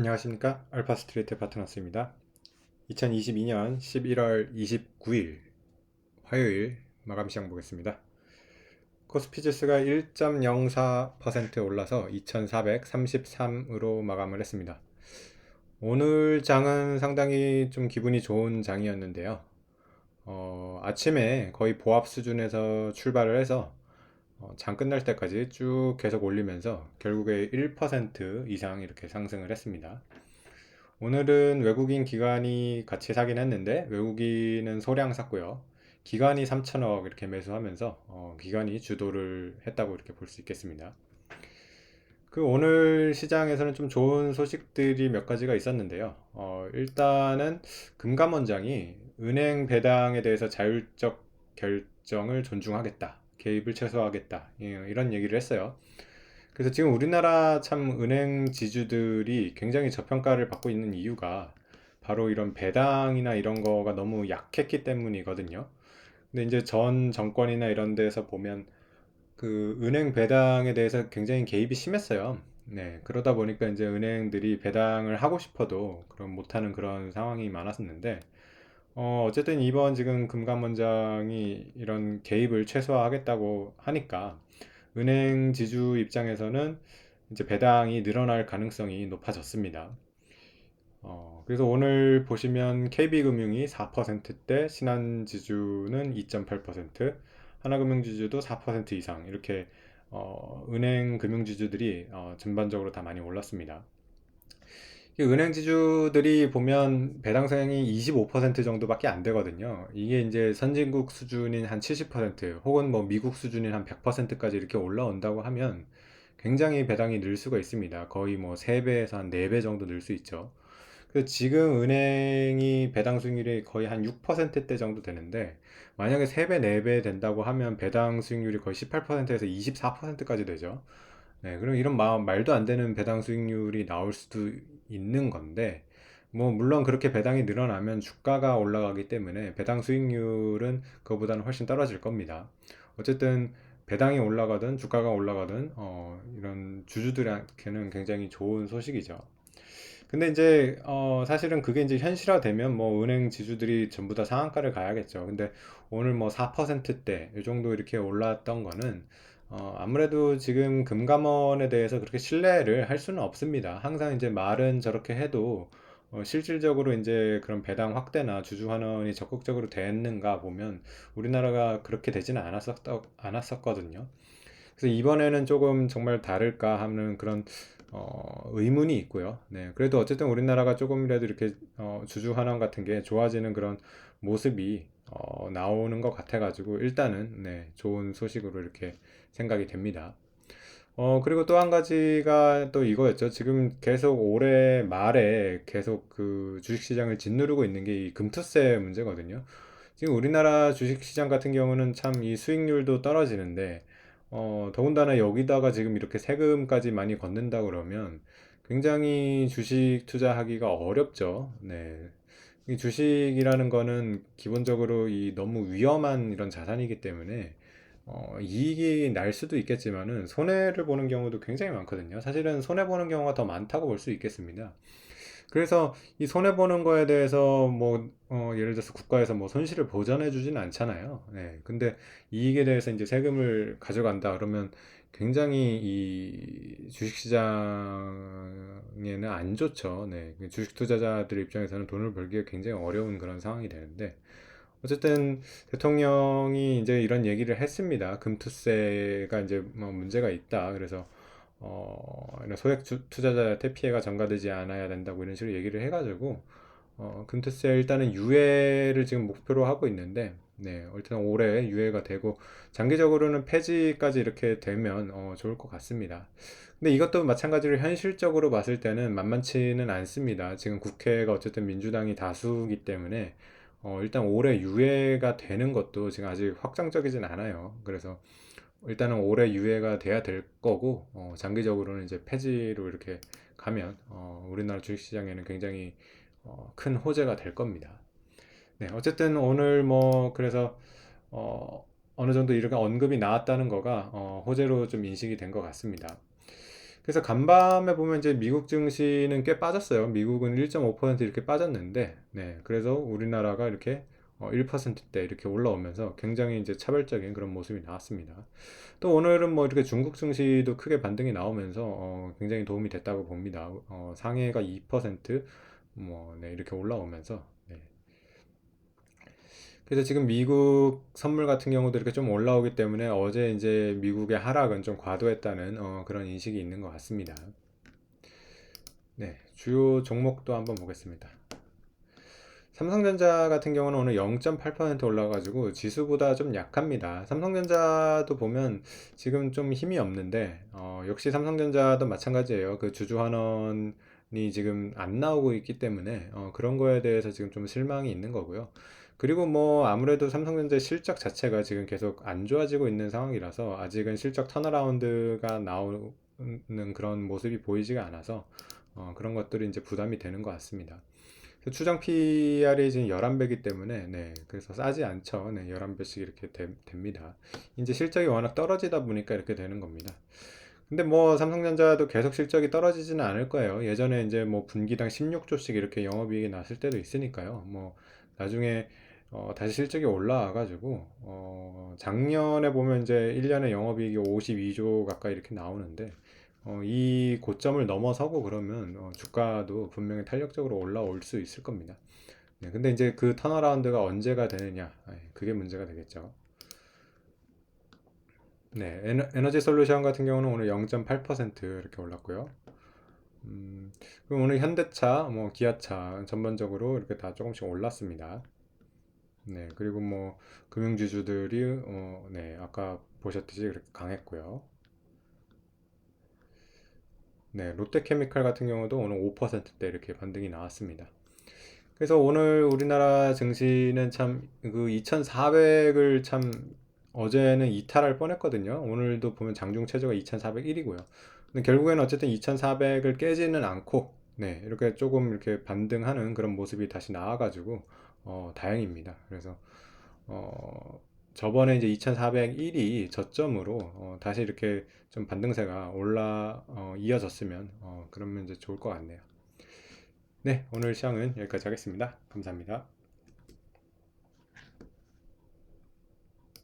안녕하십니까? 알파 스트레이트 파트너스입니다. 2022년 11월 29일 화요일 마감 시장 보겠습니다. 코스피 지수가 1.04% 올라서 2433으로 마감을 했습니다. 오늘 장은 상당히 좀 기분이 좋은 장이었는데요. 어, 아침에 거의 보합 수준에서 출발을 해서 어, 장 끝날 때까지 쭉 계속 올리면서 결국에 1% 이상 이렇게 상승을 했습니다. 오늘은 외국인 기관이 같이 사긴 했는데 외국인은 소량 샀고요. 기관이 3천억 이렇게 매수하면서 어, 기관이 주도를 했다고 이렇게 볼 수 있겠습니다. 그 오늘 시장에서는 좀 좋은 소식들이 몇 가지가 있었는데요. 어, 일단은 금감원장이 은행 배당에 대해서 자율적 결정을 존중하겠다. 개입을 최소화하겠다. 예, 이런 얘기를 했어요. 그래서 지금 우리나라 참 은행 지주들이 굉장히 저평가를 받고 있는 이유가 바로 이런 배당이나 이런 거가 너무 약했기 때문이거든요. 근데 이제 전 정권이나 이런 데서 보면 그 은행 배당에 대해서 굉장히 개입이 심했어요. 네, 그러다 보니까 이제 은행들이 배당을 하고 싶어도 그런 못하는 그런 상황이 많았었는데 어, 어쨌든 이번 지금 금감원장이 이런 개입을 최소화하겠다고 하니까 은행 지주 입장에서는 이제 배당이 늘어날 가능성이 높아졌습니다. 어, 그래서 오늘 보시면 KB금융이 4%대, 신한지주는 2.8%, 하나금융지주도 4% 이상 이렇게 어, 은행 금융지주들이 어, 전반적으로 다 많이 올랐습니다. 은행 지주들이 보면 배당성이 25% 정도밖에 안 되거든요. 이게 이제 선진국 수준인 한 70% 혹은 뭐 미국 수준인 한 100%까지 이렇게 올라온다고 하면 굉장히 배당이 늘 수가 있습니다. 거의 뭐 3배에서 한 4배 정도 늘 수 있죠. 그래서 지금 은행이 배당 수익률이 거의 한 6%대 정도 되는데 만약에 3배, 4배 된다고 하면 배당 수익률이 거의 18%에서 24%까지 되죠. 네, 그럼 이런 마, 말도 안 되는 배당 수익률이 나올 수도 있는 건데, 뭐, 물론 그렇게 배당이 늘어나면 주가가 올라가기 때문에 배당 수익률은 그거보다는 훨씬 떨어질 겁니다. 어쨌든, 배당이 올라가든 주가가 올라가든, 어, 이런 주주들한테는 굉장히 좋은 소식이죠. 근데 이제, 어, 사실은 그게 이제 현실화되면 뭐, 은행 지주들이 전부 다 상한가를 가야겠죠. 근데 오늘 뭐 4%대, 이 정도 이렇게 올랐던 거는, 어, 아무래도 지금 금감원에 대해서 그렇게 신뢰를 할 수는 없습니다. 항상 이제 말은 저렇게 해도 어, 실질적으로 이제 그런 배당 확대나 주주 환원이 적극적으로 됐는가 보면 우리나라가 그렇게 되지는 않았었, 않았었거든요. 그래서 이번에는 조금 정말 다를까 하는 그런 어, 의문이 있고요. 네, 그래도 어쨌든 우리나라가 조금이라도 이렇게 어, 주주 환원 같은 게 좋아지는 그런 모습이 어, 나오는 것 같아가지고 일단은 네, 좋은 소식으로 이렇게 생각이 됩니다. 어, 그리고 또 한 가지가 또 이거였죠. 지금 계속 올해 말에 계속 그 주식시장을 짓누르고 있는 게 이 금투세 문제거든요. 지금 우리나라 주식시장 같은 경우는 참 이 수익률도 떨어지는데, 어, 더군다나 여기다가 지금 이렇게 세금까지 많이 걷는다 그러면 굉장히 주식 투자하기가 어렵죠. 네. 이 주식이라는 거는 기본적으로 이 너무 위험한 이런 자산이기 때문에 어, 이익이 날 수도 있겠지만은 손해를 보는 경우도 굉장히 많거든요. 사실은 손해 보는 경우가 더 많다고 볼 수 있겠습니다. 그래서 이 손해 보는 거에 대해서 뭐 어, 예를 들어서 국가에서 뭐 손실을 보전해 주지는 않잖아요. 네. 근데 이익에 대해서 이제 세금을 가져간다 그러면 굉장히 이 주식시장에는 안 좋죠. 네. 그 주식 투자자들 입장에서는 돈을 벌기가 굉장히 어려운 그런 상황이 되는데 어쨌든 대통령이 이제 이런 얘기를 했습니다. 금투세가 이제 뭐 문제가 있다. 그래서 어, 소액 투자자한테 피해가 전가되지 않아야 된다고 이런 식으로 얘기를 해가지고 어, 금투세 일단은 유예를 지금 목표로 하고 있는데 네, 일단 올해 유예가 되고 장기적으로는 폐지까지 이렇게 되면 어, 좋을 것 같습니다. 근데 이것도 마찬가지로 현실적으로 봤을 때는 만만치는 않습니다. 지금 국회가 어쨌든 민주당이 다수기 때문에 어, 일단 올해 유예가 되는 것도 지금 아직 확정적이진 않아요. 그래서 일단은 올해 유예가 돼야 될 거고 어, 장기적으로는 이제 폐지로 이렇게 가면 어, 우리나라 주식시장에는 굉장히 어, 큰 호재가 될 겁니다. 네, 어쨌든 오늘 뭐 그래서 어, 어느 정도 이렇게 언급이 나왔다는 거가 어, 호재로 좀 인식이 된 것 같습니다. 그래서 간밤에 보면 이제 미국 증시는 꽤 빠졌어요. 미국은 1.5% 이렇게 빠졌는데, 네, 그래서 우리나라가 이렇게 어, 1%대 이렇게 올라오면서 굉장히 이제 차별적인 그런 모습이 나왔습니다. 또 오늘은 뭐 이렇게 중국 증시도 크게 반등이 나오면서 어, 굉장히 도움이 됐다고 봅니다. 어, 상해가 2%, 뭐, 네, 이렇게 올라오면서, 네. 그래서 지금 미국 선물 같은 경우도 이렇게 좀 올라오기 때문에 어제 이제 미국의 하락은 좀 과도했다는 어, 그런 인식이 있는 것 같습니다. 네, 주요 종목도 한번 보겠습니다. 삼성전자 같은 경우는 오늘 0.8% 올라가지고 지수보다 좀 약합니다. 삼성전자도 보면 지금 좀 힘이 없는데 어, 역시 삼성전자도 마찬가지예요. 그 주주환원이 지금 안 나오고 있기 때문에 어, 그런 거에 대해서 지금 좀 실망이 있는 거고요. 그리고 뭐 아무래도 삼성전자의 실적 자체가 지금 계속 안 좋아지고 있는 상황이라서 아직은 실적 턴어라운드가 나오는 그런 모습이 보이지가 않아서 어, 그런 것들이 이제 부담이 되는 것 같습니다. 그래서 추정 PR이 지금 11배이기 때문에 네, 그래서 싸지 않죠. 네, 11배씩 이렇게 되- 됩니다. 이제 실적이 워낙 떨어지다 보니까 이렇게 되는 겁니다. 근데 뭐 삼성전자도 계속 실적이 떨어지지는 않을 거예요. 예전에 이제 뭐 분기당 16조씩 이렇게 영업이익이 났을 때도 있으니까요. 뭐 나중에 어, 다시 실적이 올라와가지고 어, 작년에 보면 이제 1년에 영업이익이 52조 가까이 이렇게 나오는데 어, 이 고점을 넘어서고 그러면 어, 주가도 분명히 탄력적으로 올라올 수 있을 겁니다. 네, 근데 이제 그 턴어라운드가 언제가 되느냐, 아, 그게 문제가 되겠죠. 네, 에너, 에너 지 솔루션 같은 경우는 오늘 0.8% 이렇게 올랐고요. 음, 그럼 오늘 현대차, 뭐 기아차 전반적으로 이렇게 다 조금씩 올랐습니다. 네, 그리고 뭐 금융지주들이 어, 네, 아까 보셨듯이 그렇게 강했고요. 네, 롯데케미칼 같은 경우도 오늘 5%대 이렇게 반등이 나왔습니다. 그래서 오늘 우리나라 증시는 참 그 2400을 참 어제는 이탈할 뻔했거든요. 오늘도 보면 장중 최저가 2401이고요. 근데 결국에는 어쨌든 2400을 깨지는 않고 네, 이렇게 조금 이렇게 반등하는 그런 모습이 다시 나와가지고 어, 다행입니다. 그래서 어, 저번에 이제 2401이 저점으로 어, 다시 이렇게 좀 반등세가 올라 어, 이어졌으면 어, 그러면 이제 좋을 것 같네요. 네, 오늘 시황은 여기까지 하겠습니다. 감사합니다.